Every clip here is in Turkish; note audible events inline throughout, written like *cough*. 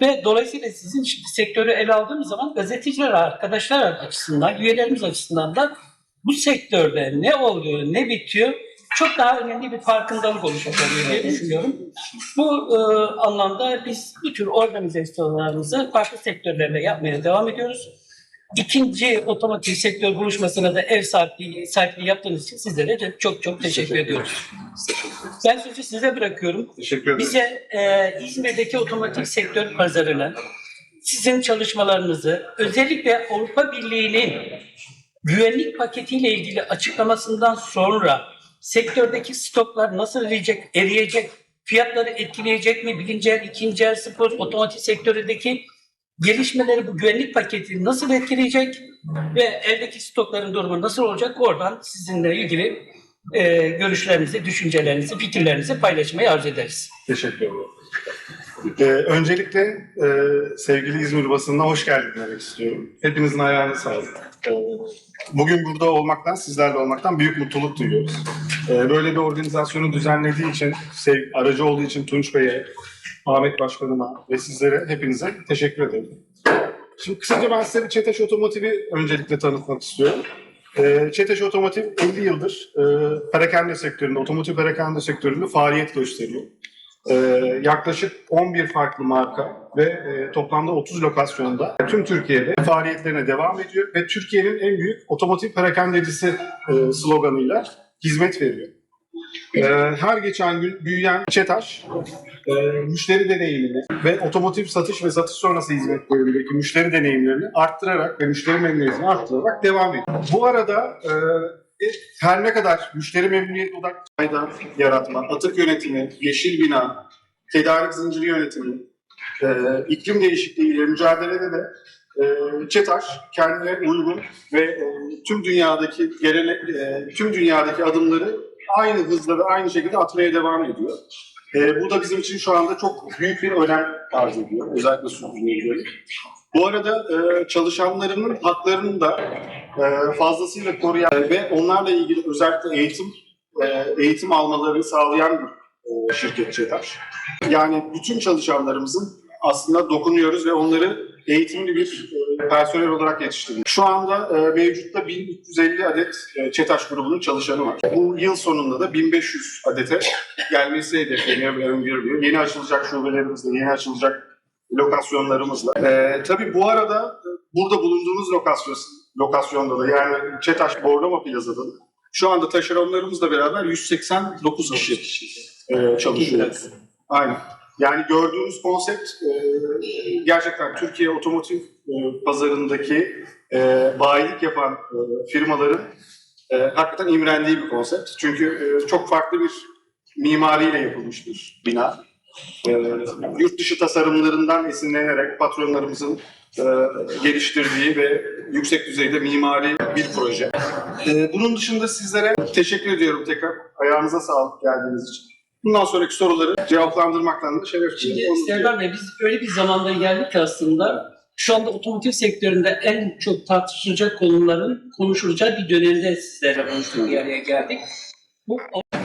Ve dolayısıyla sizin şimdi sektörü ele aldığımız zaman gazeteciler arkadaşlar açısından, üyelerimiz açısından da bu sektörde ne oluyor, ne bitiyor çok daha önemli bir farkındalık oluşacak diye düşünüyorum. Bu e, anlamda biz bu tür organizasyonlarımızı farklı sektörlerle yapmaya devam ediyoruz. İkinci otomotiv sektör buluşmasına da ev sahipliği, sahipliği yaptığınız için sizlere de çok çok teşekkür ediyoruz. Ben sözü size bırakıyorum. Teşekkür ederim. Bize e, İzmir'deki otomotiv sektör pazarını, sizin çalışmalarınızı, özellikle Avrupa Birliği'nin güvenlik paketiyle ilgili açıklamasından sonra sektördeki stoklar nasıl eriyecek, eriyecek, fiyatları etkileyecek mi, birinci el, ikinci el, sıfır, otomotiv sektöründeki gelişmeleri bu güvenlik paketi nasıl etkileyecek ve eldeki stokların durumu nasıl olacak oradan sizinle ilgili e, görüşlerinizi, düşüncelerinizi, fikirlerinizi paylaşmayı arzu ederiz. Teşekkür ederim. Ee, öncelikle e, sevgili İzmir basınına hoş geldin demek istiyorum. Hepinizin ayağına sağlık. Ee, bugün burada olmaktan, sizlerle olmaktan büyük mutluluk duyuyoruz. Ee, böyle bir organizasyonu düzenlediği için, sev, aracı olduğu için Tunç Bey'e, Ahmet Başkanıma ve sizlere hepinize teşekkür ederim. Şimdi kısaca ben size Çeteş Otomotiv'i öncelikle tanıtmak istiyorum. Ee, Çeteş Otomotiv 50 yıldır e, perakende sektöründe, otomotiv perakende sektöründe faaliyet gösteriyor. Ee, yaklaşık 11 farklı marka ve e, toplamda 30 lokasyonda tüm Türkiye'de faaliyetlerine devam ediyor ve Türkiye'nin en büyük otomotiv perakendecisi e, sloganıyla hizmet veriyor. Ee, her geçen gün büyüyen ÇETAŞ e, müşteri deneyimini ve otomotiv satış ve satış sonrası hizmetlerindeki müşteri deneyimlerini arttırarak ve müşteri memnuniyetini arttırarak devam ediyor. Bu arada e, her ne kadar müşteri memnuniyeti odaklı fayda yaratma, atık yönetimi, yeşil bina, tedarik zinciri yönetimi, e, iklim değişikliğiyle mücadelede de e, ÇETAŞ kendine uygun ve e, tüm dünyadaki gelene, e, tüm dünyadaki adımları aynı hızla ve aynı şekilde atmaya devam ediyor. E, bu da bizim için şu anda çok büyük bir önem arz ediyor. Özellikle sürdürülebilirlik. Bu arada e, çalışanlarının haklarını da e, fazlasıyla koruyan ve onlarla ilgili özellikle eğitim e, eğitim almalarını sağlayan bir e, şirket ÇETAŞ. Yani bütün çalışanlarımızın aslında dokunuyoruz ve onları eğitimli bir e, personel olarak yetiştiriyoruz. Şu anda e, mevcutta 1350 adet e, ÇETAŞ grubunun çalışanı var. Bu yıl sonunda da 1500 adete gelmesi hedefleniyor ve öngörülüyor. Yeni açılacak şubelerimizle, yeni açılacak lokasyonlarımızla. E, tabii bu arada burada bulunduğumuz lokasyon, lokasyonda da yani ÇETAŞ Bornova Plaza'da da şu anda taşeronlarımızla beraber 189 kişi e, çalışıyoruz. Aynen. Yani gördüğünüz konsept e, gerçekten Türkiye otomotiv e, pazarındaki e, bayilik yapan e, firmaların hakikaten imrendiği bir konsept. Çünkü çok farklı bir mimariyle yapılmış bir bina. Yurt dışı tasarımlarından esinlenerek patronlarımızın geliştirdiği ve yüksek düzeyde mimari bir proje. Bunun dışında sizlere teşekkür ediyorum tekrar. Ayağınıza sağlık geldiğiniz için. Bundan sonraki soruları cevaplandırmaktan da şeref Şimdi duyuyorum. Serdar Bey biz öyle bir zamanda geldik ki aslında şu anda otomotiv sektöründe en çok tartışılacak konuların konuşulacağı bir dönemde sizlerle konuştuk bir araya geldik. Bu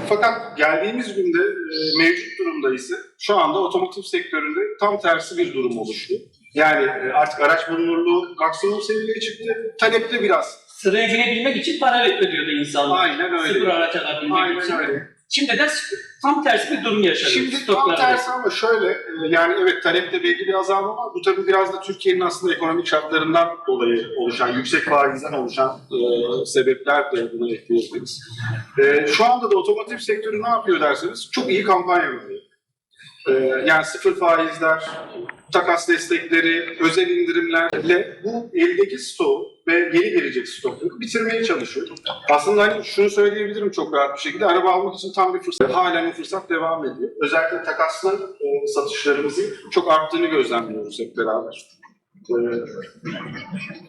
Fakat geldiğimiz günde e, mevcut durumda ise şu anda otomotiv sektöründe tam tersi bir durum oluştu. Yani e, artık araç bulunurluğu maksimum seviyeye çıktı. Talepte biraz. sıraya girebilmek için para ödüyordu insanlar. Aynen öyle. Sıfır araç alabilmek Aynen için. öyle. Şimdi de tam tersi bir durum yaşanıyor. Şimdi tam tersi ama şöyle e, yani evet talepte belli bir azalma var. Bu tabii biraz da Türkiye'nin aslında ekonomik şartlarından dolayı oluşan, yüksek faizden oluşan e, sebepler de buna ekleyebiliriz. E, şu anda da otomotiv sektörü ne yapıyor derseniz çok iyi kampanya veriyor. E, yani sıfır faizler, takas destekleri, özel indirimlerle bu eldeki stoğu ve yeni gelecek stokları bitirmeye çalışıyor. Aslında hani şunu söyleyebilirim çok rahat bir şekilde. Araba almak için tam bir fırsat. Halen o fırsat devam ediyor. Özellikle takaslı e, satışlarımızın çok arttığını gözlemliyoruz hep beraber. E,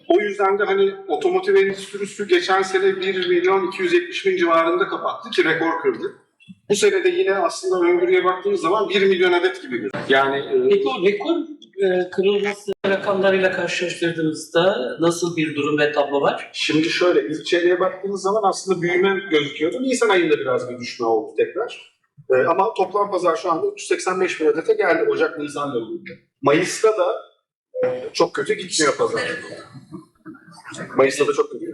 o yüzden de hani otomotiv endüstrisi geçen sene 1 milyon 270 bin civarında kapattı ki rekor kırdı. Bu sene de yine aslında öngörüye baktığımız zaman 1 milyon adet gibi gözüküyor. Yani e, Peki o rekor e, kırılması rakamlarıyla karşılaştırdığınızda nasıl bir durum ve tablo var? Şimdi şöyle ilk çeyreğe baktığımız zaman aslında büyüme gözüküyordu. Nisan ayında biraz bir düşme oldu tekrar. E, ama toplam pazar şu anda 385 bin adete geldi Ocak-Nisan yılında. Mayıs'ta da e, çok kötü gitmiyor pazar. Mayıs'ta da çok kötü.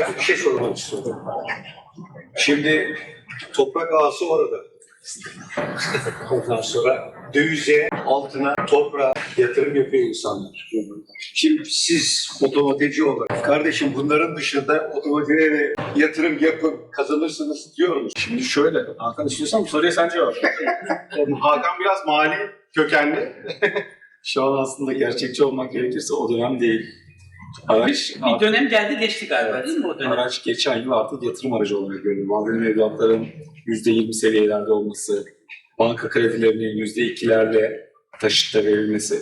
Yani bir şey sormak istiyorum. Şimdi toprak ağası orada. Ondan sonra dövize, altına, toprağa yatırım yapıyor insanlar. Şimdi siz otomotivci olarak kardeşim bunların dışında otomotive yatırım yapın kazanırsınız diyor musunuz? Şimdi şöyle, Hakan istiyorsan bu soruya sen cevap. Hakan biraz mali kökenli. Şu an aslında gerçekçi olmak gerekirse o dönem değil. Araç, Bir dönem geldi geçti galiba değil mi o dönem? araç geçen yıl artık yatırım aracı olarak görünüyor. Vadeli mevduatların %20 seviyelerde olması, banka kredilerinin %2'lerle taşıtta verilmesi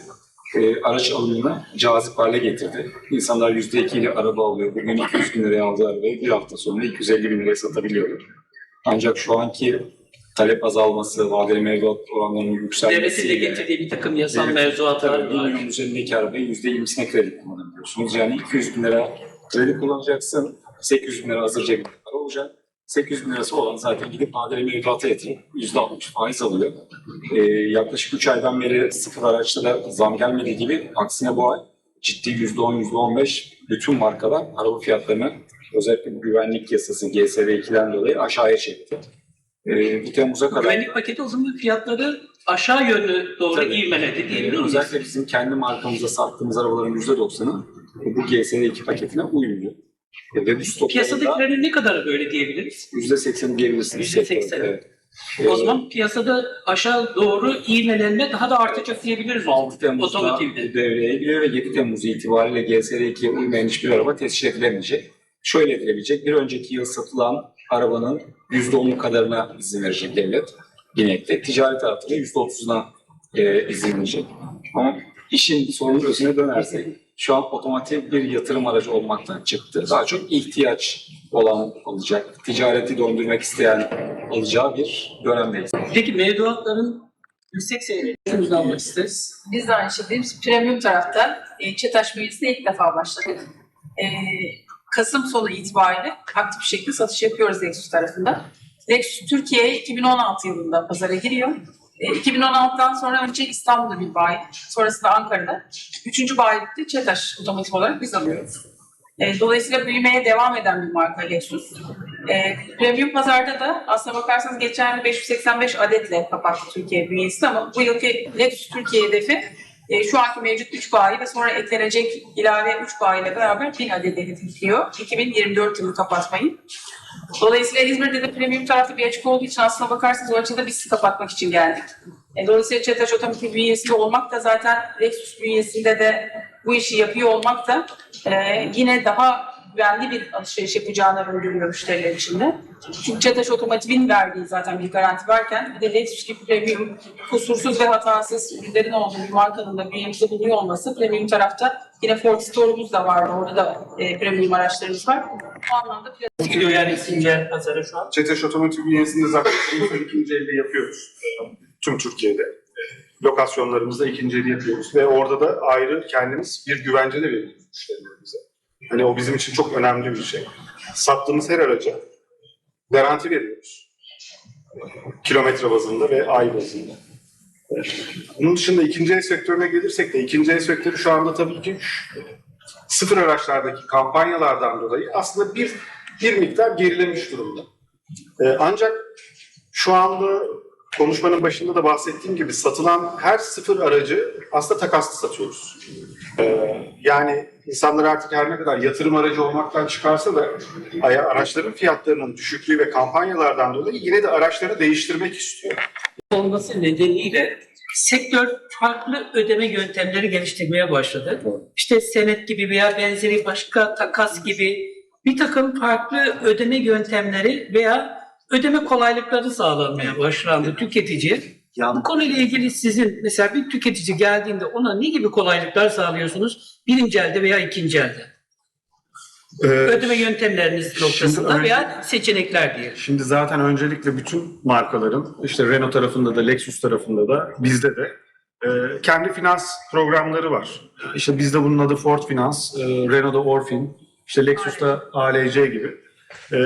e, araç alımını cazip hale getirdi. İnsanlar %2 ile araba alıyor. Bugün 200 bin liraya aldığı arabayı bir hafta sonra 250 bin liraya satabiliyor. Ancak şu anki talep azalması, vadeli mevduat oranlarının Devletin de yükselmesiyle getirdiği bir takım yasal Evet, mevzuatlar Tabii 1 var. milyon üzerindeki arabayı %20'sine kredi kullanabiliyorsunuz. Yani 200 bin lira kredi kullanacaksın, 800 bin lira hazırca bir para olacak. 800 bin lirası olan zaten gidip vadeli mevduata yatırıp %60 faiz alıyor. Ee, yaklaşık 3 aydan beri sıfır araçlara zam gelmediği gibi aksine bu ay ciddi %10, %15 bütün markalar araba fiyatlarını özellikle bu güvenlik yasası GSV2'den dolayı aşağıya çekti. Ee, bu Temmuz'a kadar Güvenlik paketi o zaman fiyatları aşağı yönlü doğru Tabii. ivmeledi Ee, diyebilir miyiz? özellikle bizim kendi markamıza sattığımız arabaların %90'ı bu GS2 paketine uymuyor. E, Ve bu Piyasadakilerin ne kadarı böyle diyebiliriz? %80'i diyebilirsiniz. %80'i. sektörde, Evet. O Ee, zaman piyasada aşağı doğru ivmelenme daha da artacak diyebiliriz. 6 Temmuz'da Otomotivde. devreye giriyor ve 7 Temmuz itibariyle GS2'ye uymayan hiçbir araba tescil edilemeyecek. Şöyle edilebilecek, bir önceki yıl satılan arabanın %10'u kadarına izin verecek devlet. Binekte. Ticari tarafta da %30'una e, izin verecek. Ama işin sorunun özüne dönersek, şu an otomotiv bir yatırım aracı olmaktan çıktı. Daha çok ihtiyaç olan alacak, ticareti döndürmek isteyen alacağı bir dönemdeyiz. Peki mevduatların yüksek seviyesini almak isteriz. Biz de aynı şekilde premium tarafta e, ÇETAŞ bünyesinde ilk defa başladık. E, Kasım sonu itibariyle aktif bir şekilde satış yapıyoruz Lexus tarafından. Lexus Türkiye'ye 2016 yılında pazara giriyor. E, 2016'dan sonra önce İstanbul'da bir bayi, sonrasında Ankara'da. Üçüncü bayilikte ÇETAŞ otomotiv olarak biz alıyoruz. E, dolayısıyla büyümeye devam eden bir marka Lexus. E, premium pazarda da aslına bakarsanız geçen yıl 585 adetle kapattı Türkiye bünyesini ama bu yılki Lexus Türkiye hedefi e, şu anki mevcut 3 bayi ve sonra eklenecek ilave 3 bayi ile beraber 1000 adet hedefliyor. 2024 yılı kapatmayı. Dolayısıyla İzmir'de de premium tarafta bir açık olduğu için aslına bakarsanız o açıda biz kapatmak için geldik. E, dolayısıyla Çetaş Otomotiv bünyesinde olmak da zaten Lexus bünyesinde de bu işi yapıyor olmak da e, yine daha güvenli bir alışveriş yapacağını öngörüyor müşteriler için de. Çünkü Çetaş Otomotiv'in verdiği zaten bir garanti varken bir de Lexus gibi premium kusursuz ve hatasız ürünlerin olduğu bir markanın da bünyemizde bulunuyor olması premium tarafta yine Ford Store'umuz da vardı. Orada da e, premium araçlarımız var. Bu anlamda Gidiyor yani ikinci el pazara şu an. Çeteş Otomotiv bünyesinde zaten ikinci elde yapıyoruz. Tüm Türkiye'de. Lokasyonlarımızda ikinci eli yapıyoruz. Ve orada da ayrı kendimiz bir güvence de veriyoruz müşterilerimize. Hani o bizim için çok önemli bir şey. Sattığımız her araca garanti veriyoruz. Kilometre bazında ve ay bazında. Bunun dışında ikinci el sektörüne gelirsek de ikinci el sektörü şu anda tabii ki sıfır araçlardaki kampanyalardan dolayı aslında bir bir miktar gerilemiş durumda. Ee, ancak şu anda konuşmanın başında da bahsettiğim gibi satılan her sıfır aracı aslında takaslı satıyoruz. Ee, yani insanlar artık her ne kadar yatırım aracı olmaktan çıkarsa da araçların fiyatlarının düşüklüğü ve kampanyalardan dolayı yine de araçları değiştirmek istiyor. olması nedeniyle sektör farklı ödeme yöntemleri geliştirmeye başladı. İşte senet gibi veya benzeri başka takas gibi bir takım farklı ödeme yöntemleri veya ödeme kolaylıkları sağlanmaya başlandı tüketiciye. Bu konuyla ilgili sizin mesela bir tüketici geldiğinde ona ne gibi kolaylıklar sağlıyorsunuz? Birinci elde veya ikinci elde. Ee, Ödeme yöntemleriniz noktasında önce- veya seçenekler diye. Şimdi zaten öncelikle bütün markaların işte Renault tarafında da Lexus tarafında da bizde de e, kendi finans programları var. İşte bizde bunun adı Ford Finans, e, Renault'da Orfin, işte Lexus'ta ALC gibi. E,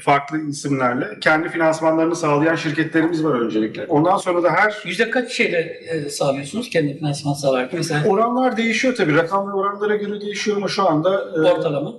farklı isimlerle kendi finansmanlarını sağlayan şirketlerimiz var öncelikle. Ondan sonra da her Yüzde kaç şeyle e, sağlıyorsunuz kendi finansman sağlarken? Mesela oranlar değişiyor tabii. Rakam ve oranlara göre değişiyor ama şu anda e, ortalama.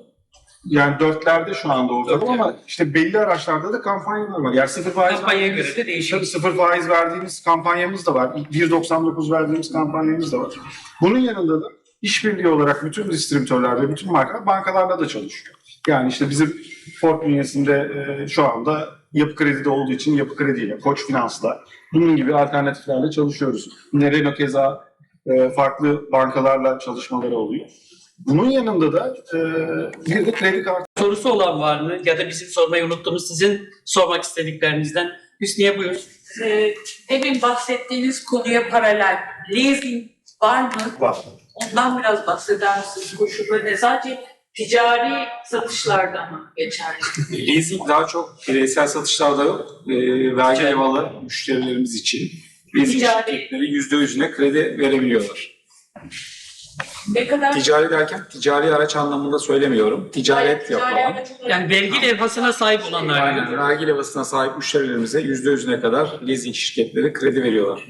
yani dörtlerde şu anda ortalama ama işte belli araçlarda da kampanyalar var. Yani sıfır faiz Kampanyaya göre de değişiyor. Tabii sıfır faiz verdiğimiz kampanyamız da var. 1.99 verdiğimiz kampanyamız da var. Bunun yanında da işbirliği olarak bütün distribütörler ve bütün markalar bankalarla da çalışıyor. Yani işte bizim Ford bünyesinde e, şu anda yapı kredide olduğu için yapı krediyle, Koç Finans'la bunun gibi alternatiflerle çalışıyoruz. Renault keza e, farklı bankalarla çalışmaları oluyor. Bunun yanında da e, bir de kredi kartı Sorusu olan var mı? Ya da bizim sormayı unuttuğumuz sizin sormak istediklerinizden. Hüsniye buyur. Ee, demin bahsettiğiniz konuya paralel leasing var mı? var. Ondan biraz bahseder misiniz? Koşulları ne? Sadece ticari satışlarda mı geçerli? *laughs* Leasing daha çok bireysel satışlarda yok. E, vergi evalı müşterilerimiz için leasing Ticari. şirketleri yüzde yüzüne kredi verebiliyorlar. Ne kadar? Ticari derken ticari araç anlamında söylemiyorum. Ticaret Ticari yapan. aracılığında- Yani vergi levhasına sahip olanlar. Aynen. Vergi levhasına sahip müşterilerimize yüzde yüzüne kadar leasing şirketleri kredi veriyorlar.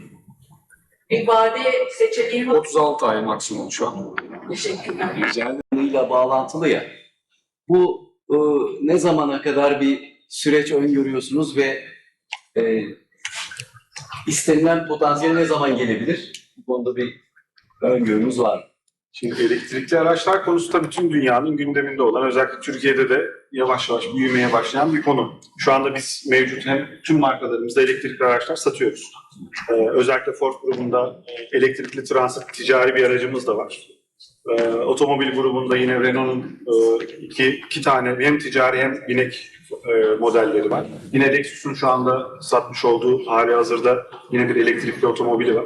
Bir vade seçeneği var. 36 ay maksimum şu an. Teşekkürler. Rica ederim. İle bağlantılı ya. Bu e, ne zamana kadar bir süreç öngörüyorsunuz ve e, istenilen potansiyel ne zaman gelebilir? Bu konuda bir öngörünüz var. mı? Şimdi elektrikli araçlar konusu tabii tüm dünyanın gündeminde olan, özellikle Türkiye'de de yavaş yavaş büyümeye başlayan bir konu. Şu anda biz mevcut hem tüm markalarımızda elektrikli araçlar satıyoruz. Ee, özellikle Ford grubunda elektrikli transit ticari bir aracımız da var. Ee, otomobil grubunda yine Renault'un e, iki, iki tane hem ticari hem binek e, modelleri var. Yine Lexus'un şu anda satmış olduğu hali hazırda yine bir elektrikli otomobili var.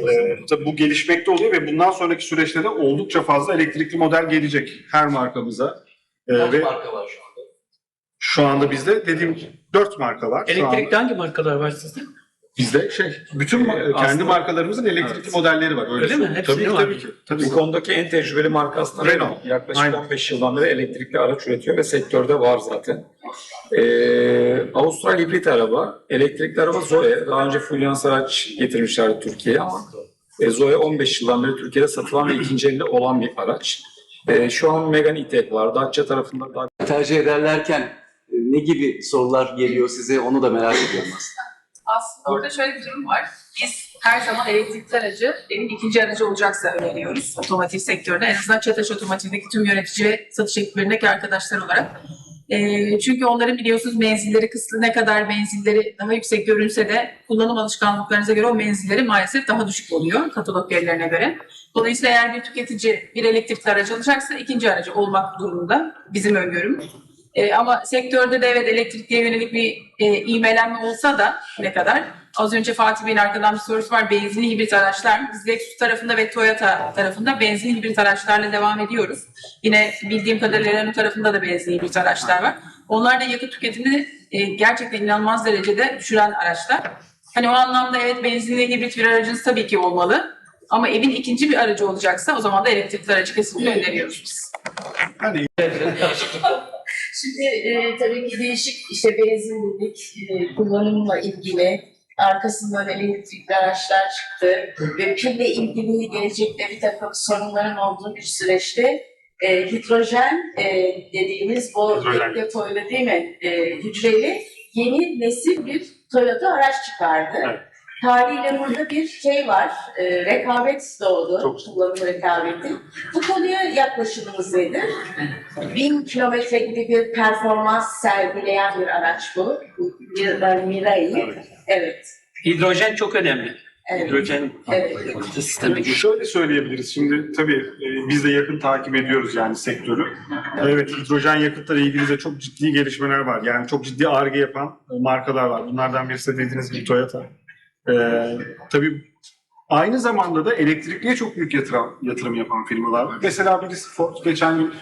Ee, tabii bu gelişmekte oluyor ve bundan sonraki süreçte de oldukça fazla elektrikli model gelecek her markamıza. Ee, Kaç ve marka var şu anda? şu anda bizde dediğim gibi dört marka var. Elektrikli hangi markalar var sizde? Bizde şey bütün ma- kendi Aslında- markalarımızın elektrikli Evet. modelleri var. Öyle, Öyle mi? Hepsi tabii, tabii ki. Tabii Bu ki. konudaki en tecrübeli marka aslında Renault. Yaklaşık Aynen. 15 yıldan beri elektrikli araç üretiyor ve sektörde var zaten. Ee, Avustral hibrit araba, elektrikli araba Zoe. Daha önce Fluence araç getirmişlerdi Türkiye'ye ama e, Zoe 15 yıldan beri Türkiye'de satılan ve ikinci elde olan bir araç. E, şu an Megane E-Tech var. Dacia tarafında da Tercih ederlerken e, ne gibi sorular geliyor size onu da merak ediyorum aslında. Aslında orada şöyle bir durum var. Biz her zaman elektrikli aracı evin ikinci aracı olacaksa öneriyoruz otomotiv sektöründe. En azından Çataş Otomotiv'deki tüm yönetici ve satış ekiplerindeki arkadaşlar olarak. Ee, çünkü onların biliyorsunuz menzilleri kısıtlı ne kadar menzilleri daha yüksek görünse de kullanım alışkanlıklarınıza göre o menzilleri maalesef daha düşük oluyor katalog verilerine göre. Dolayısıyla eğer bir tüketici bir elektrikli araç alacaksa ikinci aracı olmak durumunda bizim öngörümüz. Ee, ama sektörde de evet elektrikliye yönelik bir e, ivmelenme olsa da ne kadar? Az önce Fatih Bey'in arkadan bir sorusu var. Benzinli hibrit araçlar. Biz Lexus tarafında ve Toyota tarafında benzinli hibrit araçlarla devam ediyoruz. Yine bildiğim kadarıyla Renault tarafında da benzinli hibrit araçlar var. Onlar da yakıt tüketimini e, gerçekten inanılmaz derecede düşüren araçlar. Hani o anlamda evet benzinli hibrit bir aracınız tabii ki olmalı. Ama evin ikinci bir aracı olacaksa o zaman da elektrikli aracı kesinlikle öneriyoruz biz. Hani *laughs* Şimdi e, tabii ki değişik işte benzinlilik e, kullanımla ilgili arkasından elektrikli araçlar çıktı ve pille ilgili gelecekte bir takım sorunların olduğu bir süreçte e, hidrojen e, dediğimiz bu Hidrojen. depoyla değil mi e, hücreli yeni nesil bir Toyota araç çıkardı. Evet. Haliyle burada bir şey var, e, rekabet doğdu, Çok. kullanım rekabeti. Bu konuya yaklaşımınız nedir? Bin kilometre gibi bir performans sergileyen bir araç bu. Bu Mir- Mirai. Evet. Evet. Hidrojen çok önemli. Evet. Hidrojen Evet. sistemi. Şöyle söyleyebiliriz. Şimdi tabii e, biz de yakın takip ediyoruz yani sektörü. Evet hidrojen yakıtlarla ilgili de çok ciddi gelişmeler var. Yani çok ciddi arge yapan e, markalar var. Bunlardan birisi de dediğiniz gibi Toyota. Ee, tabii aynı zamanda da elektrikliye çok büyük yatırım, yatırım yapan firmalar var. Mesela birisi Ford geçen gün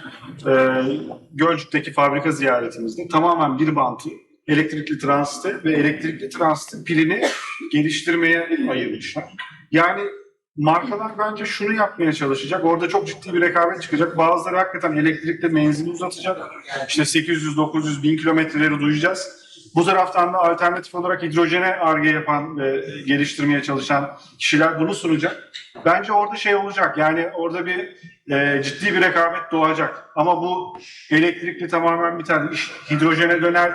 e, Gölcük'teki fabrika ziyaretimizde tamamen bir bantı elektrikli transite ve elektrikli transitin pilini geliştirmeye ayırmışlar. Yani markalar bence şunu yapmaya çalışacak. Orada çok ciddi bir rekabet çıkacak. Bazıları hakikaten elektrikli menzili uzatacak. İşte 800, 900, 1000 kilometreleri duyacağız. Bu taraftan da alternatif olarak hidrojene arge yapan ve geliştirmeye çalışan kişiler bunu sunacak. Bence orada şey olacak yani orada bir e, ciddi bir rekabet doğacak. Ama bu elektrikli tamamen bir tane iş hidrojene döner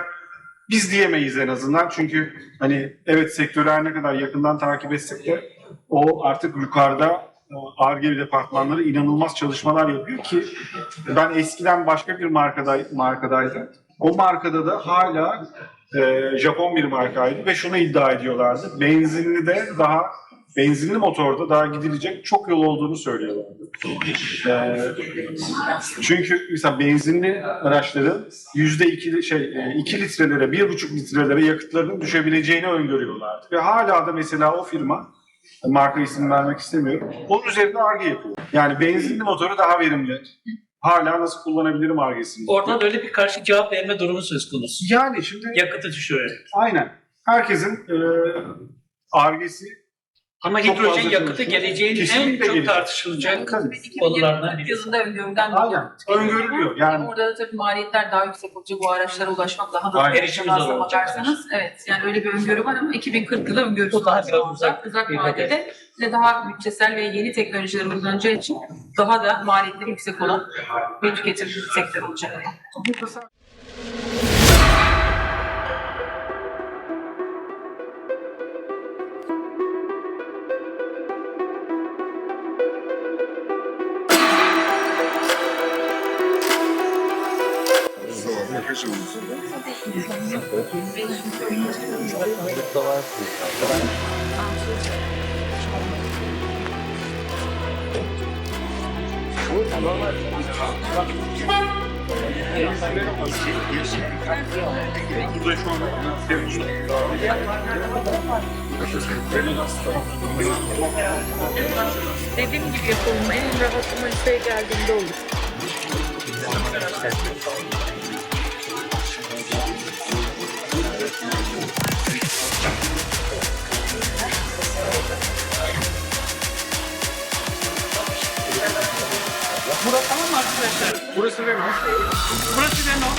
biz diyemeyiz en azından. Çünkü hani evet sektörü her ne kadar yakından takip etsek de o artık yukarıda ARGE departmanları inanılmaz çalışmalar yapıyor ki ben eskiden başka bir markada markadaydım. O markada da hala e, Japon bir markaydı ve şunu iddia ediyorlardı. Benzinli de daha benzinli motorda daha gidilecek çok yol olduğunu söylüyorlardı. E, çünkü mesela benzinli araçların yüzde iki şey e, iki litrelere, bir buçuk litrelere yakıtlarının düşebileceğini öngörüyorlardı. Ve hala da mesela o firma marka isim vermek istemiyorum. Onun üzerinde arge yapıyor. Yani benzinli motoru daha verimli. Hala nasıl kullanabilirim argesini. Oradan öyle bir karşı cevap verme durumu söz konusu. Yani şimdi Yakıtı düşürerek. aynen. Herkesin argesi Ama Çok hidrojen yakıtı geleceğin en Kesinlikle çok gelecek. tartışılacak Tabii. konulardan birisi. yılında öngörülen bir Aynen. yakıt Öngörülüyor. Yani Orada da tabii maliyetler daha yüksek olacak. Bu araçlara ulaşmak daha da Aynen. Erişimi zor olacak. bakarsanız. Evet. Yani öyle bir öngörü var ama 2040 yılı öngörüsü Bu daha biraz uzak uzak bir vadede ve daha bütçesel ve yeni teknolojiler uygulanacağı için daha da maliyetleri yüksek olan bir tüketim sektörü olacak. Dediğim gibi yapalım. En rahatıma şey geldiğinde olur. Burası tamam mı arkadaşlar? burası Renault. Burası Renault.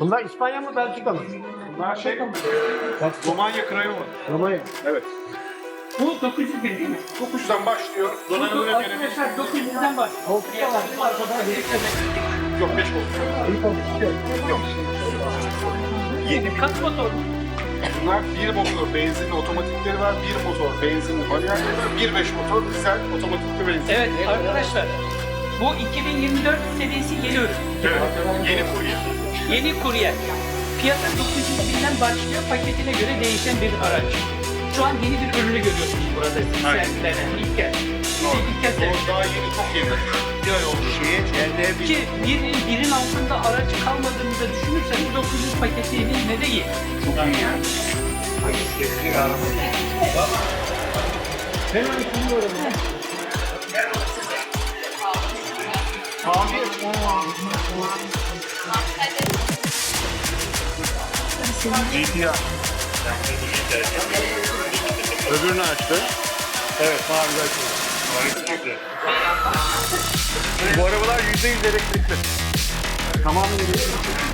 Bunlar İspanya mı Belçika mı? Bunlar şey Romanya Craiova. Romanya. Evet. Bu 900 bin değil mi? 900'den başlıyor. Bu Donanımlı dönemi. arkadaşlar 900'den başlıyor. Yok 5 oldu. Kaç motor? Bunlar bir motor benzinli otomatikleri var, bir motor benzinli manuelleri var, bir beş motor dizel otomatikli benzinli. Evet arkadaşlar. Bu 2024 serisi yeni ürün. Evet. Yeni kurye. Yeni kurye. Fiyatı 900 binden başlıyor. Paketine göre değişen bir araç. Şu an yeni bir ürünü görüyorsunuz burada. Siz sergilenen ilk kez. Size ilk kez O daha yeni, çok yeni. Bir ay oldu. Ki bir, birin altında araç kalmadığını da düşünürseniz 900 paketi yine de iyi. GTR. Öbürünü açtı. Evet, mavi açtı. Bu arabalar yüzde yüz elektrikli. Tamamen elektrikli.